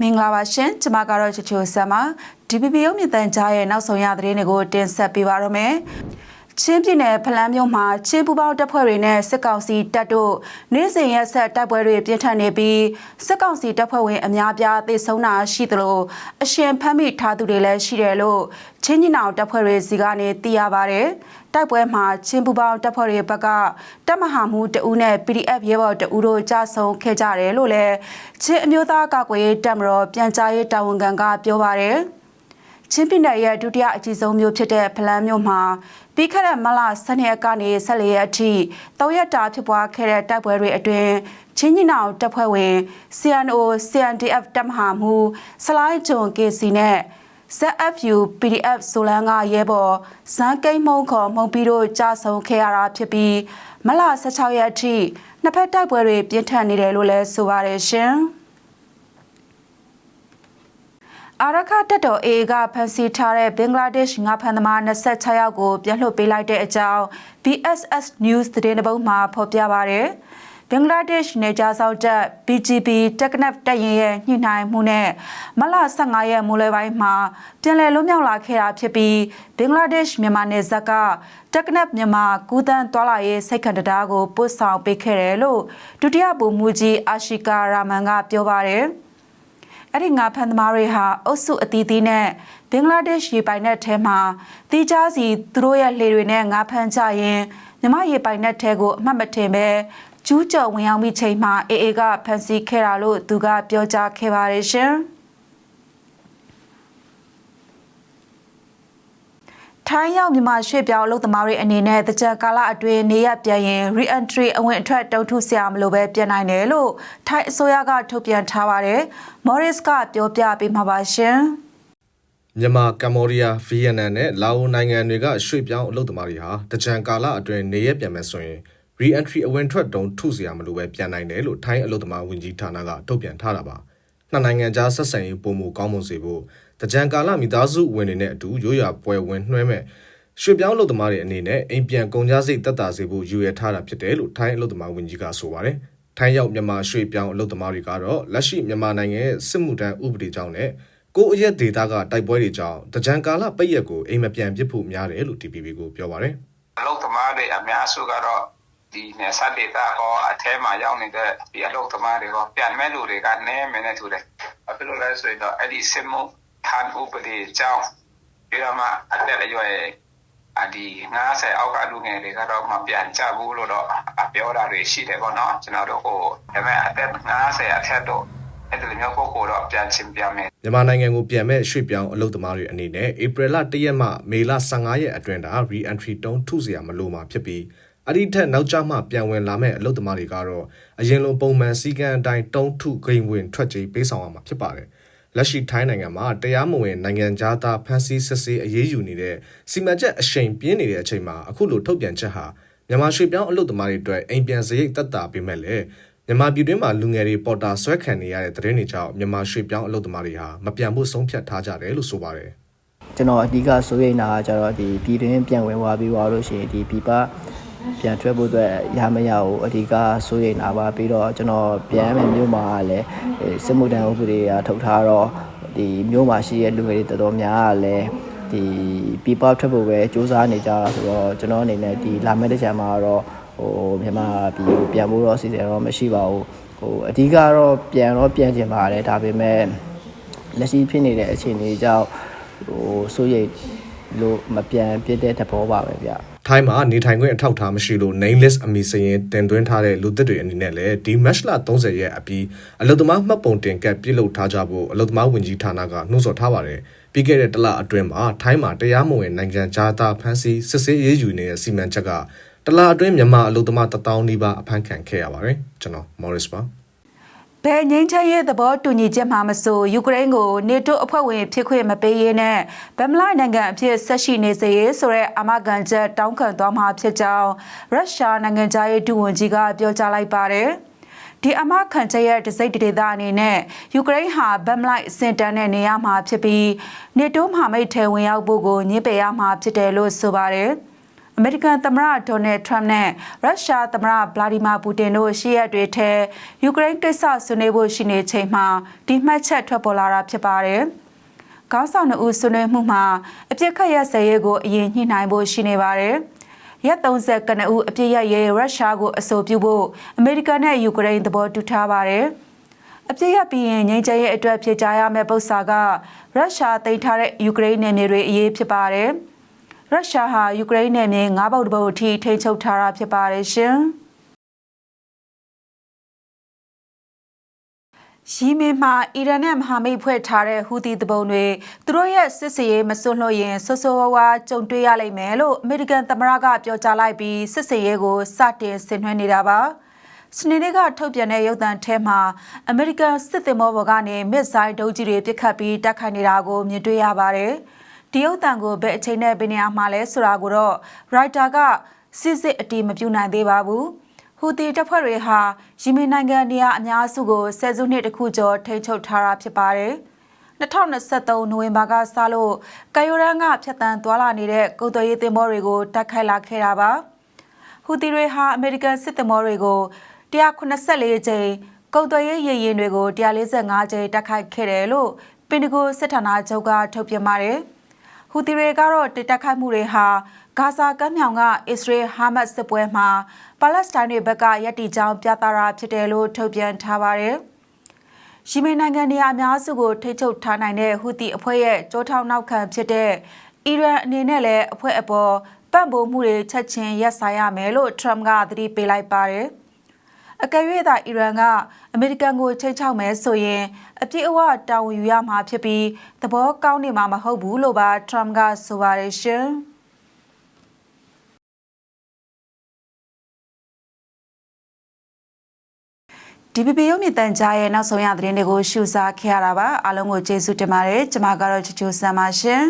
မင်္ဂလာပါရှင်ကျမကတော့ချချိုဆမ်ပါ DPP ရုပ်မြင့်တန်ကြားရဲ့နောက်ဆုံးရသတင်းတွေကိုတင်ဆက်ပေးပါရမယ် ချင်းပြည်နယ်ဖလန်းမြို့မှာချင်းပူပေါင်းတပ်ဖွဲ့တွေနဲ့စစ်ကောင်စီတပ်တို့နေ့စဉ်ရက်ဆက်တိုက်ပွဲတွေပြင်းထန်နေပြီးစစ်ကောင်စီတပ်ဖွဲ့ဝင်အများပြားသေဆုံးတာရှိသလိုအရှင်ဖမ်းမိထားသူတွေလည်းရှိတယ်လို့ချင်းညီနောင်တပ်ဖွဲ့တွေစီကနေသိရပါတယ်။တိုက်ပွဲမှာချင်းပူပေါင်းတပ်ဖွဲ့တွေဘက်ကတပ်မဟာမှုတအူးနဲ့ PDF ရဲဘော်တအူးတို့ကြဆုံခဲ့ကြတယ်လို့လည်းချင်းအမျိုးသားကာကွယ်ရေးတပ်မတော်ပြန်ကြားရေးတာဝန်ခံကပြောပါတယ်။ချင်းပြည်နယ်ရဲ့ဒုတိယအကြီးဆုံးမြို့ဖြစ်တဲ့ဖလန်းမြို့မှာ ပြီးခဲ့တဲ့မလ12ရက်ကနေ14ရက်အထိ၃ရက်တာဖြစ်ပွားခဲ့တဲ့တိုက်ပွဲတွေအတွင်းချင်းညီနောင်တပ်ဖွဲ့ဝင် CNO CNDF တပ်မဟာမှုစလိုင်းဂျွန် KC နဲ့ ZFU PDF ဆိုလန်ကရဲဘော်ဇန်ကိတ်မုံခေါ်မုံပြီးတို့ကြာဆုံးခဲ့ရတာဖြစ်ပြီးမလ16ရက်အထိနှစ်ဖက်တိုက်ပွဲတွေပြင်းထန်နေတယ်လို့လည်းဆိုပါတယ်ရှင်။ အာရခတက်တော် AA ကဖမ်းဆီးထားတဲ့ဘင်္ဂလားဒေ့ရှ်ငါဖန်သမား26ယောက်ကိုပြန်လွှတ်ပေးလိုက်တဲ့အကြောင်း BSS News သတင်းတစ်ပုဒ်မှာဖော်ပြပါရယ်ဘင်္ဂလားဒေ့ရှ်နေကြဆောက်တပ် BGP Technaf တပ်ရင်ရဲ့ညှိနှိုင်းမှုနဲ့မလ15ရက်မိုးလယ်ပိုင်းမှာပြန်လည်လွတ်မြောက်လာခဲ့တာဖြစ်ပြီးဘင်္ဂလားဒေ့ရှ်မြန်မာနယ်စပ်က Technaf မြန်မာကူးတန်းသွားလာရေးစိတ်ခံတရားကိုပို့ဆောင်ပေးခဲ့တယ်လို့ဒုတိယဗိုလ်မှူးကြီးအာရှိကာရာမန်ကပြောပါတယ်။ အဲ့ဒီငါဖန်သမားတွေဟာအုပ်စုအသီးသီးနဲ့ဘင်္ဂလားဒေ့ရှ်ရေပိုင်နက်ထဲမှာတီးခြားစီသူတို့ရဲ့လှေတွေနဲ့ငါဖန်ကြရင်မြမရေပိုင်နက်ထဲကိုအမှတ်မထင်ပဲကျူးကျော်ဝင်ရောက်မိချိန်မှာအေအေကဖန်ဆီးခဲ့တာလို့သူကပြောကြားခဲ့ပါတယ်ရှင်။ ထိုင်းရောက်မြန်မာရွှေ့ပြောင်းအလုပ်သမားတွေအနေနဲ့တကြံကာလအတွင်းနေရပြန်ရင် re-entry အဝင်အထွက်တုံ့ထုဆရာမလို့ပဲပြန်နိုင်တယ်လို့ထိုင်းအစိုးရကထုတ်ပြန်ထားပါတယ်။ Morris ကပြောပြပေးမှာပါရှင်။မြန်မာကမ္ဘောဒီးယားဗီယက်နမ်နဲ့လာအိုနိုင်ငံတွေကရွှေ့ပြောင်းအလုပ်သမားတွေဟာတကြံကာလအတွင်းနေရပြန်မယ်ဆိုရင် re-entry အဝင်ထွက်တုံးထုစရာမလိုပဲပြန်နိုင်တယ်လို့ထိုင်းအလုပ်သမားဝန်ကြီးဌာနကထုတ်ပြန်ထားတာပါနှစ်နိုင်ငံကြားဆက်ဆံရေးပုံမူကောင်းမွန်စေဖို့ တကြံကာလမိသားစုဝင်တွေနဲ့အတူရိုးရာပွဲဝင်နှွှဲမဲ့ရွှေ့ပြောင်းအလုပ်သမားတွေအနေနဲ့အိမ်ပြန်ကုန်ကြစိတ်တက်တာစေဖို့ယူရထားတာဖြစ်တယ်လို့ထိုင်းအလုပ်သမားဝန်ကြီးကဆိုပါတယ်ထိုင်းရောက်မြန်မာရွှေ့ပြောင်းအလုပ်သမားတွေကတော့လက်ရှိမြန်မာနိုင်ငံရဲ့စစ်မှုထမ်းဥပဒေကြောင့်နဲ့ကိုအရက်ဒေတာကတိုက်ပွဲတွေကြောင့်တကြံကာလပိတ်ရက်ကိုအိမ်မပြန်ပြစ်ဖို့များတယ်လို့ TPP ကိုပြောပါတယ်အလုပ်သမားတွေအများစုကတော့ဒီနေဆက်ဒေတာကောအထဲမှာရောက်နေတဲ့ဒီအလုပ်သမားတွေကောပြန်မဲ့လူတွေကနည်းမယ်နဲ့ထူတယ်။ဘာဖြစ်လို့လဲဆိုရင်တော့အဲ့ဒီစစ်မှု ထမ်းဥပဒေကြောင့်ပြီးတော့မှအသက်အရွယ်အဒီ90အောက်ကလူငယ်တွေကတော့မပြန်ကြဘူးလို့တော့ပြောတာတွေရှိတယ်ပေါ့နော်ကျွန်တော်တို့ဟိုဒါပေမဲ့အသက်90အထက်တော့အဲ့ဒီလိုမျိုးပုဂ္ဂိုလ်တော့ပြန်ချင်းပြန်မယ်မြန်မာနိုင်ငံကိုပြန်မဲ့ရွှေ့ပြောင်းအလုပ်သမားတွေအနေနဲ့ဧပြီလ1ရက်မှမေလ15ရက်အတွင်းတာ re-entry တုံးထုစရာမလိုမှာဖြစ်ပြီးအဲ့ဒီထက်နောက်ကျမှပြန်ဝင်လာမဲ့အလုပ်သမားတွေကတော့အရင်လိုပုံမှန်စည်းကမ်းအတိုင်းတုံးထုဂိမ်းဝင်ထွက်ကြေးပေးဆောင်ရမှာဖြစ်ပါတယ် လက်ရှိထိုင်းနိုင်ငံမှာတရားမဝင်နိုင်ငံသားသားဖမ်းဆီးစစ်ဆေးအရေးယူနေတဲ့စီမံချက်အရှိန်ပြင်းနေတဲ့အချိန်မှာအခုလိုထုတ်ပြန်ချက်ဟာမြန်မာရွှေ့ပြောင်းအလုပ်သမားတွေအတွက်အိမ်ပြန်စရိတ်တက်တာပေးမဲ့လေမြန်မာပြည်တွင်းမှာလူငယ်တွေပေါ်တာဆွဲခံနေရတဲ့သတင်းတွေကြောင့်မြန်မာရွှေ့ပြောင်းအလုပ်သမားတွေဟာမပြန်ဖို့ဆုံးဖြတ်ထားကြတယ်လို့ဆိုပါတယ်ကျွန်တော်အဓိကစိုးရိမ်တာကကျတော့ဒီပြည်တွင်းပြန်ဝင်သွားပြီးသွားလို့ရှိရင်ဒီပြည်ပ ပြန်ထွက်ဖို့အတွက်ရမရဘူးအဓိကစိုးရိမ်တာပါပြီးတော့ကျွန်တော်ပြန်မယ်မြို့မှာလည်းအဲစစ်မှုထမ်းဥပဒေအထုတ်ထားတော့ဒီမြို့မှာရှိတဲ့လူငယ်တွေတော်တော်များကလည်းဒီပြည်ပထွက်ဖို့ပဲစူးစမ်းနေကြတာဆိုတော့ကျွန်တော်အနေနဲ့ဒီလာမယ့်တစ်ချိန်မှာတော့ဟိုမြန်မာပြည်ကိုပြန်ဖို့တော့အစီအစဉ်တော့မရှိပါဘူးဟိုအဓိကတော့ပြန်တော့ပြန်ကျင်ပါတယ်ဒါပေမဲ့လက်ရှိဖြစ်နေတဲ့အခြေအနေကြောင့်ဟိုစိုးရိမ်လို့မပြန်ပြစ်တဲ့သဘောပါပဲဗျ ထိုင်းမှာနေထိုင်ခွင့်အထောက်အထားမရှိလို့ name list အမည်စာရင်းတင်သွင်းထားတဲ့လူသစ်တွေအနေနဲ့လည်းဒီ match လ30ရက်အပြီးအလုသမားမှတ်ပုံတင်ကတ်ပြုလုပ်ထားကြဖို့အလုသမားဝင်ကြီးဌာနကနှိုးဆော်ထားပါတယ်ပြီးခဲ့တဲ့တလအတွင်းမှာထိုင်းမှာတရားမဝင်နိုင်ငံသားဖမ်းဆီးစစ်ဆေးရေးယူနေတဲ့စီမံချက်ကတလအတွင်းမြန်မာအလုသမား1000နီးပါးအဖမ်းခံခဲ့ရပါတယ်ကျွန်တော် Morris ပါ ဘယ်ငင်းချမ်းရဲ့သဘောတူညီချက်မှမဆိုယူကရိန်းကိုနေတိုအဖွဲ့ဝင်ဖြစ်ခွင့်မပေးရေးနဲ့ဗမ်မလိုက်နိုင်ငံအဖြစ်ဆက်ရှိနေစေရေးဆိုတဲ့အာမခံချက်တောင်းခံသွားမှာဖြစ်ကြောင်းရုရှားနိုင်ငံသားရေးဒုဝန်ကြီးကပြောကြားလိုက်ပါတယ်။ဒီအမခံချက်ရဲ့ဒစိတ်ဒေသအနေနဲ့ယူကရိန်းဟာဗမ်မလိုက်စင်တန်တဲ့နေရာမှာဖြစ်ပြီးနေတိုးမဟာမိတ်ထဲဝင်ရောက်ဖို့ကိုညှိပယ်ရမှာဖြစ်တယ်လို့ဆိုပါတယ်။ အမေရိကန်သမ္မတဒေါ်နယ်ထရမ့်နဲ့ရုရှားသမ္မတဗလာဒီမာပူတင်တို့ရှေ့ရက်တွေထဲယူကရိန်းကိစ္စဆွေးနွေးဖို့ရှိနေချိန်မှာဒီမှတ်ချက်ထွက်ပေါ်လာတာဖြစ်ပါတယ်။ခေါင်းဆောင်နှစ်ဦးဆွေးနွေးမှုမှာအပြစ်ခတ်ရစရေးကိုအရင်ညှိနှိုင်းဖို့ရှိနေပါတယ်။ရက်30ကနဦးအပြစ်ရရေးရုရှားကိုအဆိုပြုဖို့အမေရိကန်နဲ့ယူကရိန်းသဘောတူထားပါတယ်။အပြစ်ရပြီးရင်ငြိမ်းချမ်းရေးအတွက်ဖြေကြားရမယ့်ပု္ပ္ပစာကရုရှားတင်ထားတဲ့ယူကရိန်းနယ်မြေတွေအရေးဖြစ်ပါတယ်။ ရုရှားဟာယူကရိန်းနယ်မြေ၅ပေါက်တစ်ပုတ်အထိထိန်းချုပ်ထားတာဖြစ်ပါတယ်ရှင်။ရီမင်မှာအီရန်နဲ့မဟာမိတ်ဖွဲ့ထားတဲ့ဟူသီတပုံတွေသူတို့ရဲ့စစ်စရေးမစွန့်လွှတ်ရင်ဆိုးဆိုးဝါးဝါကြုံတွေ့ရလိမ့်မယ်လို့အမေရိကန်သမ္မတကပြောကြားလိုက်ပြီးစစ်စရေးကိုစတင်ဆင်နွှဲနေတာပါစနေနေ့ကထုတ်ပြန်တဲ့ရုပ်သံထဲမှာအမေရိကန်စစ်သည်မောဘော်ကနေမစ်ဇိုင်းဒုံးကြီးတွေပစ်ခတ်ပြီးတိုက်ခိုက်နေတာကိုမြင်တွေ့ရပါတယ်။ ဒီရုပ်သံကိုဘယ်အချိန်နဲ့ဘယ်နေရာမှာလဲဆိုတာကိုတော့ရိုက်တာကစစ်စစ်အတီးမပြုနိုင်သေးပါဘူး။ဟူတီတပ်ဖွဲ့တွေဟာယီမင်နိုင်ငံနေရာအများစုကိုဆယ်စုနှစ်တခုကျော်ထိန်းချုပ်ထားတာဖြစ်ပါတယ်။2023နိုဝင်ဘာကစလို့ကာယိုရန်ကဖျက်တမ်းသွားလာနေတဲ့ကုန်သွယ်ရေးသင်္ဘောတွေကိုတိုက်ခိုက်လာခဲ့တာပါ။ဟူတီတွေဟာအမေရိကန်စစ်သင်္ဘောတွေကို184ကြိမ်ကုန်သွယ်ရေးရည်ရင်တွေကို145ကြိမ်တိုက်ခိုက်ခဲ့တယ်လို့ပင်တဂိုစစ်ဌာနချုပ်ကထုတ်ပြန်ပါတယ်။ ဟူတီတွေကတော့တိုက်ခိုက်မှုတွေဟာဂါဇာကမ်းမြောင်ကအစ္စရေးဟာမတ်စစ်ပွဲမှာပါလက်စတိုင်းတွေဘက်ကရည်တည်ကြောင်းပြသတာဖြစ်တယ်လို့ထုတ်ပြန်ထားပါတယ်။ယီမင်နိုင်ငံနေရာအများစုကိုထိချုပ်ထားနိုင်တဲ့ဟူတီအဖွဲ့ရဲ့ကြိုးထောင်နောက်ခံဖြစ်တဲ့အီရန်အနေနဲ့လည်းအဖွဲ့အပေါ်ပံ့ပိုးမှုတွေချက်ချင်းရပ်ဆိုင်ရမယ်လို့ထရမ့်ကသတိပေးလိုက်ပါတယ်။ အကယ်၍သာအီရန်ကအမေရိကန်ကိုချိတ်ချောက်မယ်ဆိုရင်အပြည့်အဝတာဝန်ယူရမှာဖြစ်ပြီးသဘောကောင်းနေမှာမဟုတ်ဘူးလို့ပါထရမ့်ကဆိုပါတယ်ရှင်။ DPP ရုံမြင့်တန်ကြားရဲ့နောက်ဆုံးရသတင်းတွေကိုရှုစားခဲ့ရတာပါအားလုံးကိုကျေးဇူးတင်ပါတယ်ကျွန်မကတော့ချူချူဆမ်းပါရှင်